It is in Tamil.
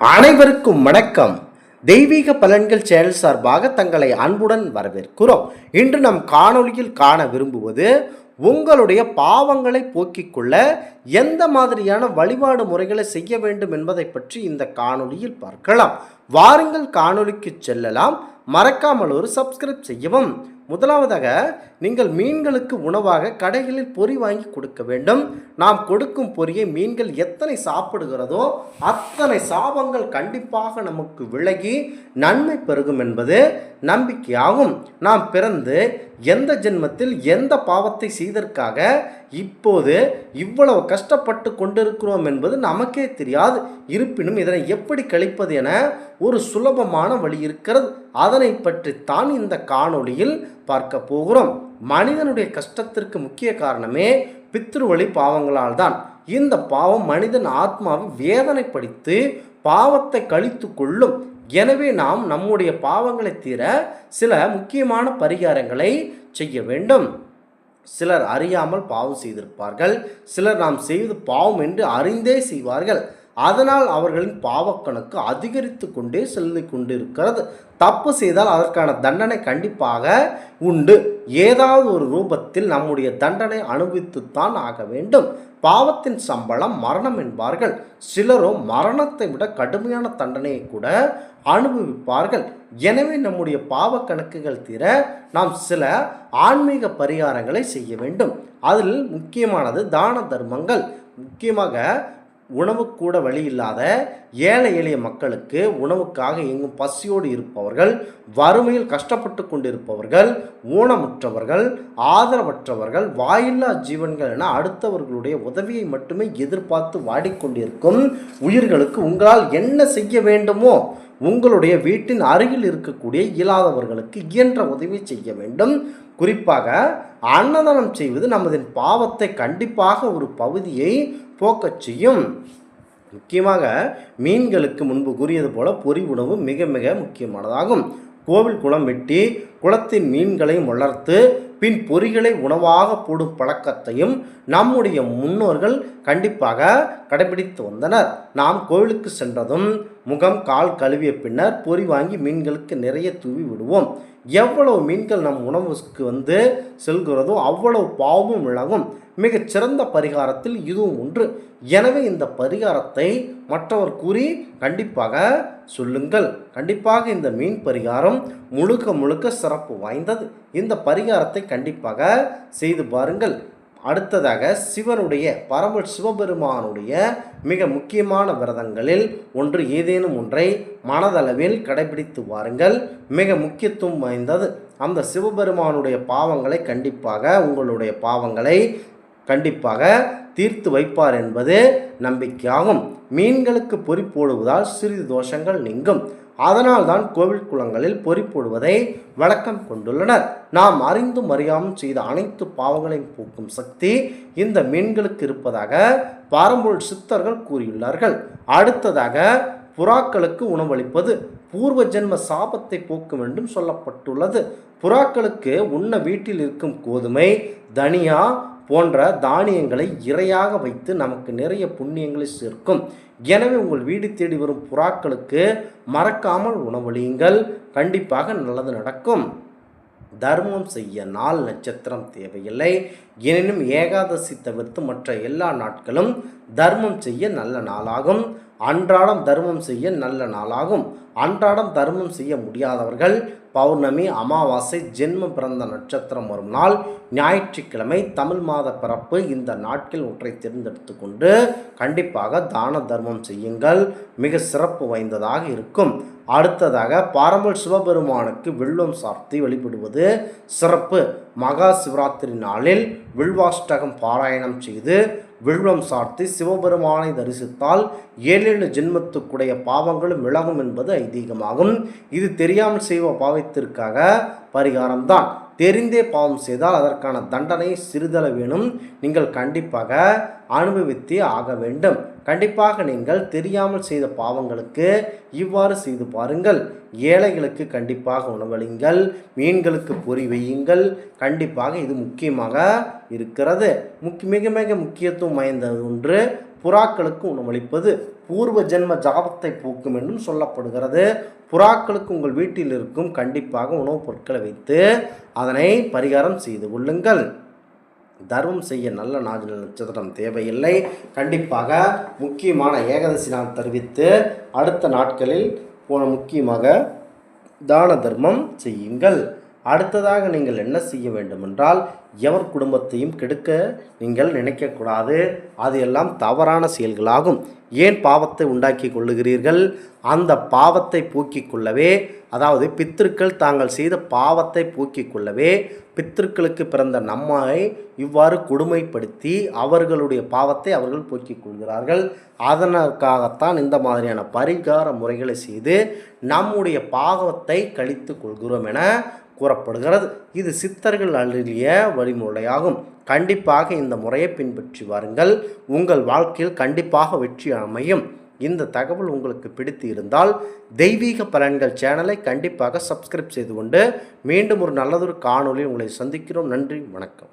அனைவருக்கும் வணக்கம். தெய்வீக பலன்கள் சேனல் சார்பாக தங்களை அன்புடன் வரவேற்கிறோம். இன்று நம் காணொளியில் காண விரும்புவது உங்களுடைய பாவங்களை போக்கிக் கொள்ள எந்த மாதிரியான வழிபாடு முறைகளை செய்ய வேண்டும் என்பதை பற்றி இந்த காணொளியில் பார்க்கலாம். வாருங்கள் காணொளிக்கு செல்லலாம். மறக்காமல் ஒரு சப்ஸ்கிரைப் செய்யவும். முதலாவதாக நீங்கள் மீன்களுக்கு உணவாக கடைகளில் பொறி வாங்கி கொடுக்க வேண்டும். நாம் கொடுக்கும் பொரியை மீன்கள் எத்தனை சாப்பிடுகிறதோ அத்தனை சாபங்கள் கண்டிப்பாக நமக்கு விலகி நன்மை பெருகும் என்பது நம்பிக்கையாகும். நாம் பிறந்து எந்த ஜென்மத்தில் எந்த பாவத்தை செய்தற்காக இப்போது இவ்வளவு கஷ்டப்பட்டு கொண்டிருக்கிறோம் என்பது நமக்கே தெரியாது. இருப்பினும் இதனை எப்படி கழிப்பது என ஒரு சுலபமான வழி இருக்கிறது. அதனை பற்றித்தான் இந்த காணொளியில் பார்க்க போகிறோம். மனிதனுடைய கஷ்டத்திற்கு முக்கிய காரணமே பித்ருவழி பாவங்களால் தான் இந்த பாவம் மனிதன் ஆத்மாவை வேதனைப்படுத்தி பாவத்தை கழித்து கொள்ளும். எனவே நாம் நம்முடைய பாவங்களை தீர சில முக்கியமான பரிகாரங்களை செய்ய வேண்டும். சிலர் அறியாமல் பாவம் செய்திருப்பார்கள். சிலர் நாம் செய்வது பாவம் என்று அறிந்தே செய்வார்கள். அதனால் அவர்களின் பாவக்கணக்கு அதிகரித்து கொண்டே செல்லு கொண்டிருக்கிறது. தப்பு செய்தால் அதற்கான தண்டனை கண்டிப்பாக உண்டு. ஏதாவது ஒரு ரூபத்தில் நம்முடைய தண்டனை அனுபவித்துத்தான் ஆக வேண்டும். பாவத்தின் சம்பளம் மரணம் என்பார்கள். சிலரோ மரணத்தை விட கடுமையான தண்டனையை கூட அனுபவிப்பார்கள். எனவே நம்முடைய பாவ கணக்குகள் தீர நாம் சில ஆன்மீக பரிகாரங்களை செய்ய வேண்டும். அதில் முக்கியமானது தான தர்மங்கள். முக்கியமாக உணவு கூட வழி இல்லாத ஏழை எளிய மக்களுக்கு உணவுக்காக எங்கும் பசியோடு இருப்பவர்கள் வறுமையில் கஷ்டப்பட்டு கொண்டிருப்பவர்கள் ஊனமுற்றவர்கள் ஆதரவற்றவர்கள் வாயில்லா ஜீவன்கள் என அடுத்தவர்களுடைய உதவியை மட்டுமே எதிர்பார்த்து வாடிக்கொண்டிருக்கும் உயிர்களுக்கு உங்களால் என்ன செய்ய வேண்டுமோ உங்களுடைய வீட்டின் அருகில் இருக்கக்கூடிய இயலாதவர்களுக்கு இயன்ற உதவி செய்ய வேண்டும். குறிப்பாக அன்னதானம் செய்வது நமது பாவத்தை கண்டிப்பாக ஒரு பகுதியை போக்கச் செய்யும். முக்கியமாக மீன்களுக்கு முன்பு கூறியது போல பொறி உணவு மிக மிக முக்கியமானதாகும். கோவில் குளம் வெட்டி குளத்தின் மீன்களையும் வளர்த்து பின் பொறிகளை உணவாக போடும் பழக்கத்தையும் நம்முடைய முன்னோர்கள் கண்டிப்பாக கடைபிடித்து வந்தனர். நாம் கோவிலுக்கு சென்றதும் முகம் கால் கழுவிய பின்னர் பொறி வாங்கி மீன்களுக்கு நிறைய தூவி விடுவோம். எவ்வளவு மீன்கள் நம் உணவுக்கு வந்து செல்கிறதோ அவ்வளவு பாவமும் விலகும். மிகச் சிறந்த பரிகாரத்தில் இதுவும் ஒன்று. எனவே இந்த பரிகாரத்தை மற்றவர் கூறி கண்டிப்பாக சொல்லுங்கள். கண்டிப்பாக இந்த மீன் பரிகாரம் முழுக்க முழுக்க சிறப்பு வாய்ந்தது. இந்த பரிகாரத்தை கண்டிப்பாக செய்து பாருங்கள். அடுத்ததாக சிவனுடைய பரம சிவபெருமானுடைய மிக முக்கியமான விரதங்களில் ஒன்று ஏதேனும் ஒன்றை மனதளவில் கடைபிடித்து வாருங்கள். மிக முக்கியத்துவம் வாய்ந்தது. அந்த சிவபெருமானுடைய பாவங்களை கண்டிப்பாக உங்களுடைய பாவங்களை கண்டிப்பாக தீர்த்து வைப்பார் என்பது நம்பிக்கையாகும். மீன்களுக்கு பொறி போடுவதால் சிறிது தோஷங்கள் நீங்கும். அதனால்தான் கோவில் குளங்களில் பொறி போடுவதை வழக்கம் கொண்டுள்ளனர். நாம் அறிந்தும் அறியாமல் செய்த அனைத்து பாவங்களையும் போக்கும் சக்தி இந்த மீன்களுக்கு இருப்பதாக பாரம்பரிய சித்தர்கள் கூறியுள்ளார்கள். அடுத்ததாக புறாக்களுக்கு உணவளிப்பது பூர்வ ஜென்ம சாபத்தை போக்கும் என்றும் சொல்லப்பட்டுள்ளது. புறாக்களுக்கு உண்ண வீட்டில் இருக்கும் கோதுமை தனியா போன்ற தானியங்களை இரையாக வைத்து நமக்கு நிறைய புண்ணியங்களை சேர்க்கும். எனவே உங்கள் வீடு தேடி வரும் புறாக்களுக்கு மறக்காமல் உணவளியுங்கள். கண்டிப்பாக நல்லது நடக்கும். தர்மம் செய்ய நாள் நட்சத்திரம் தேவையில்லை. எனினும் ஏகாதசி தவிர்த்து மற்ற எல்லா நாட்களும் தர்மம் செய்ய நல்ல நாளாகும். அன்றாடம் தர்மம் செய்ய நல்ல நாளாகும். அன்றாடம் தர்மம் செய்ய முடியாதவர்கள் பௌர்ணமி அமாவாசை ஜென்ம பிறந்த நட்சத்திரம் வரும் நாள் ஞாயிற்றுக்கிழமை தமிழ் மாத பிறப்பு இந்த நாட்கள் ஒன்றை தேர்ந்தெடுத்து கொண்டு கண்டிப்பாக தான தர்மம் செய்யுங்கள். மிக சிறப்பு வாய்ந்ததாக இருக்கும். அடுத்ததாக பாரம்பரிய சிவபெருமானுக்கு வில்வம் சார்த்தி வழிபடுவது சிறப்பு. மகா சிவராத்திரி நாளில் வில்வாஷ்டகம் பாராயணம் செய்து வில்வம் சார்த்தி சிவபெருமானை தரிசித்தால் ஏழேழு ஜென்மத்துக்குடைய பாவங்களும் விலகும் என்பது ஐதீகமாகும். இது தெரியாமல் செய்வ பாவத்திற்காக பரிகாரம்தான். தெரிந்தே பாவம் செய்தால் அதற்கான தண்டனை சிறிதளவேனும் நீங்கள் கண்டிப்பாக அனுபவித்தே ஆக வேண்டும். கண்டிப்பாக நீங்கள் தெரியாமல் செய்த பாவங்களுக்கு இவ்வாறு செய்து பாருங்கள். ஏழைகளுக்கு கண்டிப்பாக உணவளிங்கள். மீன்களுக்கு பொறி வையுங்கள். கண்டிப்பாக இது முக்கியமாக இருக்கிறது. முக்கிய மிக மிக முக்கியத்துவம் வாய்ந்த ஒன்று புறாக்களுக்கு உணவளிப்பது. பூர்வ ஜென்ம ஜாபத்தை போக்கும் என்றும் சொல்லப்படுகிறது. புறாக்களுக்கு உங்கள் வீட்டில் இருக்கும் கண்டிப்பாக உணவுப் பொருட்களை வைத்து அதனை பரிகாரம் செய்து கொள்ளுங்கள். தர்மம் செய்ய நல்ல நாடு நட்சத்திரம் தேவையில்லை. கண்டிப்பாக முக்கியமான ஏகாதசி நாள் தெரிவித்து அடுத்த நாட்களில் போன முக்கியமாக தான தர்மம் செய்யுங்கள். அடுத்ததாக நீங்கள் என்ன செய்ய வேண்டுமென்றால் எவர் குடும்பத்தையும் கெடுக்க நீங்கள் நினைக்கக்கூடாது. அது எல்லாம் தவறான செயல்களாகும். ஏன் பாவத்தை உண்டாக்கி கொள்ளுகிறீர்கள்? அந்த பாவத்தை போக்கிக் கொள்ளவே அதாவது பித்திருக்கள் தாங்கள் செய்த பாவத்தை போக்கிக் கொள்ளவே பித்திருக்களுக்கு பிறந்த நம்மை இவ்வாறு கொடுமைப்படுத்தி அவர்களுடைய பாவத்தை அவர்கள் போக்கிக் கொள்கிறார்கள். அதற்காகத்தான் இந்த மாதிரியான பரிகார முறைகளை செய்து நம்முடைய பாவத்தை கழித்து கொள்கிறோம் என கூறப்படுகிறது. இது சித்தர்கள் அருளிய வழிமுறையாகும். கண்டிப்பாக இந்த முறையை பின்பற்றி வாருங்கள். உங்கள் வாழ்க்கையில் கண்டிப்பாக வெற்றி அமையும். இந்த தகவல் உங்களுக்கு பிடித்து இருந்தால் தெய்வீக பலன்கள் சேனலை கண்டிப்பாக சப்ஸ்கிரைப் செய்து கொண்டு மீண்டும் ஒரு நல்லதொரு காணொலி உங்களை சந்திக்கிறோம். நன்றி வணக்கம்.